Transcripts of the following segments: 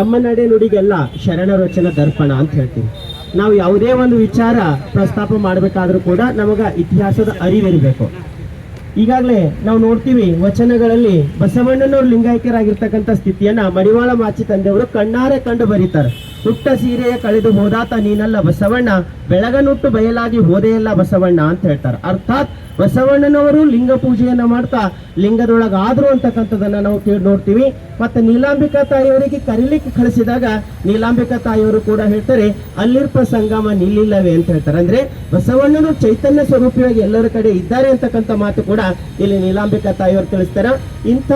ಎಮ್ಮ ನಡೆ ನುಡಿಗೆಲ್ಲ ಶರಣರಚನ ದರ್ಪಣ ಅಂತ ಹೇಳ್ತೀವಿ. ನಾವು ಯಾವುದೇ ಒಂದು ವಿಚಾರ ಪ್ರಸ್ತಾಪ ಮಾಡಬೇಕಾದ್ರೂ ಕೂಡ ನಮಗ ಇತಿಹಾಸದ ಅರಿವಿರಬೇಕು. ಈಗಾಗಲೇ ನಾವು ನೋಡ್ತೀವಿ ವಚನಗಳಲ್ಲಿ ಬಸವಣ್ಣನವರು ಲಿಂಗೈಕ್ಯರಾಗಿರ್ತಕ್ಕಂಥ ಸ್ಥಿತಿಯನ್ನ ಮಡಿವಾಳ ಮಾಚಿ ತಂದೆಯವರು ಕಣ್ಣಾರೆ ಕಂಡು ಬರೀತಾರೆ. ಹುಟ್ಟ ಸೀರೆಯ ಕಳೆದು ಹೋದಾತ ನೀನಲ್ಲ ಬಸವಣ್ಣ, ಬೆಳಗನುಟ್ಟು ಬಯಲಾಗಿ ಹೋದೆಯಲ್ಲ ಬಸವಣ್ಣ ಅಂತ ಹೇಳ್ತಾರೆ. ಅರ್ಥಾತ್ ಬಸವಣ್ಣನವರು ಲಿಂಗ ಪೂಜೆಯನ್ನ ಮಾಡ್ತಾ ಲಿಂಗದೊಳಗಾದ್ರು ಅಂತಕ್ಕಂಥದ್ದನ್ನ ನಾವು ಕೇಳಿ ನೋಡ್ತೀವಿ. ಮತ್ತೆ ನೀಲಾಂಬಿಕಾ ತಾಯಿಯವರಿಗೆ ಕರೀಲಿಕ್ಕೆ ಕಳಿಸಿದಾಗ ನೀಲಾಂಬಿಕಾ ತಾಯಿಯವರು ಕೂಡ ಹೇಳ್ತಾರೆ, ಅಲ್ಲಿರ್ಪ ಸಂಗಮ ನಿಲ್ಲಿಲ್ಲವೇ ಅಂತ ಹೇಳ್ತಾರೆ. ಅಂದ್ರೆ ಬಸವಣ್ಣನು ಚೈತನ್ಯ ಸ್ವರೂಪಿಯಾಗಿ ಎಲ್ಲರ ಕಡೆ ಇದ್ದಾರೆ ಅಂತಕ್ಕಂಥ ಮಾತು ಕೂಡ ಇಲ್ಲಿ ನೀಲಾಂಬಿಕಾ ತಾಯಿಯವರು ತಿಳಿಸ್ತಾರೆ. ಇಂಥ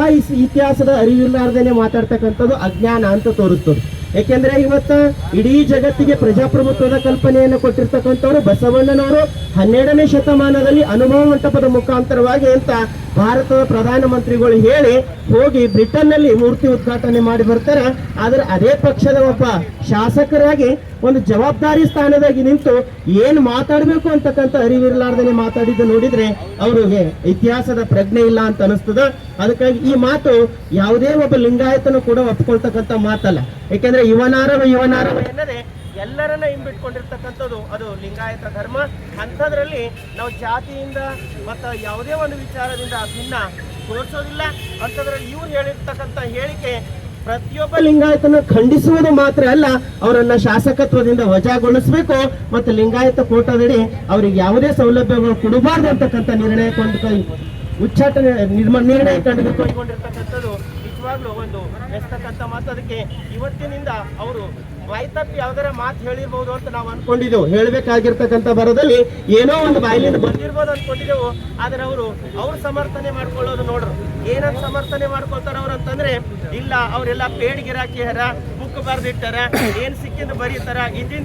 ಇತಿಹಾಸದ ಅರಿವಿಲ್ಲಾರ್ದೇನೆ ಮಾತಾಡ್ತಕ್ಕಂಥದ್ದು ಅಜ್ಞಾನ ಅಂತ ತೋರಿಸ್ತದೆ. ಯಾಕೆಂದ್ರೆ ಇವತ್ತ ಇಡೀ ಜಗತ್ತಿಗೆ ಪ್ರಜಾಪ್ರಭುತ್ವದ ಕಲ್ಪನೆಯನ್ನು ಕೊಟ್ಟಿರ್ತಕ್ಕಂಥವ್ರು ಬಸವಣ್ಣನವರು ಹನ್ನೆರಡನೇ ಶತಮಾನದಲ್ಲಿ ಅನುಭವ ಮಂಟಪದ ಮುಖಾಂತರವಾಗಿ ಅಂತ ಭಾರತದ ಪ್ರಧಾನಮಂತ್ರಿಗಳು ಹೇಳಿ ಹೋಗಿ ಬ್ರಿಟನ್ನಲ್ಲಿ ಮೂರ್ತಿ ಉದ್ಘಾಟನೆ ಮಾಡಿ ಬರ್ತಾರೆ. ಆದ್ರೆ ಅದೇ ಪಕ್ಷದ ಒಬ್ಬ ಶಾಸಕರಾಗಿ ಒಂದು ಜವಾಬ್ದಾರಿ ಸ್ಥಾನದಾಗಿ ನಿಂತು ಏನು ಮಾತಾಡಬೇಕು ಅಂತಕ್ಕಂಥ ಅರಿವಿರಲಾರ್ದೇನೆ ಮಾತಾಡಿದ್ದು ನೋಡಿದ್ರೆ ಅವರಿಗೆ ಇತಿಹಾಸದ ಪ್ರಜ್ಞೆ ಇಲ್ಲ ಅಂತ ಅನಿಸ್ತದ. ಅದಕ್ಕಾಗಿ ಈ ಮಾತು ಯಾವುದೇ ಒಬ್ಬ ಲಿಂಗಾಯತನು ಕೂಡ ಒಪ್ಕೊಳ್ತಕ್ಕಂಥ ಮಾತಲ್ಲ. ಯಾಕೆಂದ್ರೆ ಯುವನಾರವ ಯುವನಾರವ ಎನ್ನದೆ ಎಲ್ಲರನ್ನ ಹಿಂಬಿಟ್ಕೊಂಡಿರ್ತಕ್ಕಂಥದ್ದು ಅದು ಲಿಂಗಾಯತ ಧರ್ಮ. ಅಂಥದ್ರಲ್ಲಿ ನಾವು ಜಾತಿಯಿಂದ ಮತ್ತು ಯಾವುದೇ ಒಂದು ವಿಚಾರದಿಂದ ಭಿನ್ನ ತೋರಿಸೋದಿಲ್ಲ. ಅಂಥದ್ರಲ್ಲಿ ಇವ್ರು ಹೇಳಿರ್ತಕ್ಕಂಥ ಹೇಳಿಕೆ ಪ್ರತಿಯೊಬ್ಬ ಲಿಂಗಾಯತನ ಖಂಡಿಸುವುದು ಮಾತ್ರ ಅಲ್ಲ, ಅವರನ್ನ ಶಾಸಕತ್ವದಿಂದ ವಜಾಗೊಳಿಸಬೇಕು ಮತ್ತು ಲಿಂಗಾಯತ ಕೋಟಾದಡಿ ಅವರಿಗೆ ಯಾವುದೇ ಸೌಲಭ್ಯಗಳು ಕೊಡಬಾರ್ದು ಅಂತಕ್ಕಂಥ ನಿರ್ಣಯ ಕೊಂಡು ಉಚ್ಚಾಟನೆ ನಿರ್ಮ ನಿರ್ಣಯ ಕಂಡು ಕೈಗೊಂಡಿರ್ತಕ್ಕಂಥದ್ದು ನಿಜವಾಗ್ಲೂ ಒಂದು ಎಷ್ಟಕ್ಕಂಥ ಮಾತು. ಅದಕ್ಕೆ ಇವತ್ತಿನಿಂದ ಅವರು ಬಾಯ್ತಪ್ಪಿ ಯಾವ್ದಾರ ಮಾತು ಹೇಳಿರ್ಬೋದು ಅಂತ ನಾವು ಅನ್ಕೊಂಡಿದ್ದೆವು. ಹೇಳ್ಬೇಕಾಗಿರ್ತಕ್ಕಂಥ ಬರದಲ್ಲಿ ಏನೋ ಒಂದು ಬಾಯಿಲಿಂದ ಬಂದಿರ್ಬೋದು ಅನ್ಕೊಂಡಿದ್ದೆವು. ಆದ್ರೆ ಅವರು, ಅವ್ರ ಸಮರ್ಥನೆ ಮಾಡ್ಕೊಳ್ಳೋದು ನೋಡ್ರು. ಏನಂತ ಸಮರ್ಥನೆ ಮಾಡ್ಕೊಳ್ತಾರ ಅವ್ರು ಅಂತಂದ್ರೆ, ಇಲ್ಲ, ಅವರೆಲ್ಲ ಪೇಡ್ ಗಿರಾಕಿ ಹರ ಬುಕ್ ಬರ್ದಿಟ್ಟಾರ, ಏನ್ ಸಿಕ್ಕಿಂದ ಬರೀತಾರ ಇದ್ದಿನ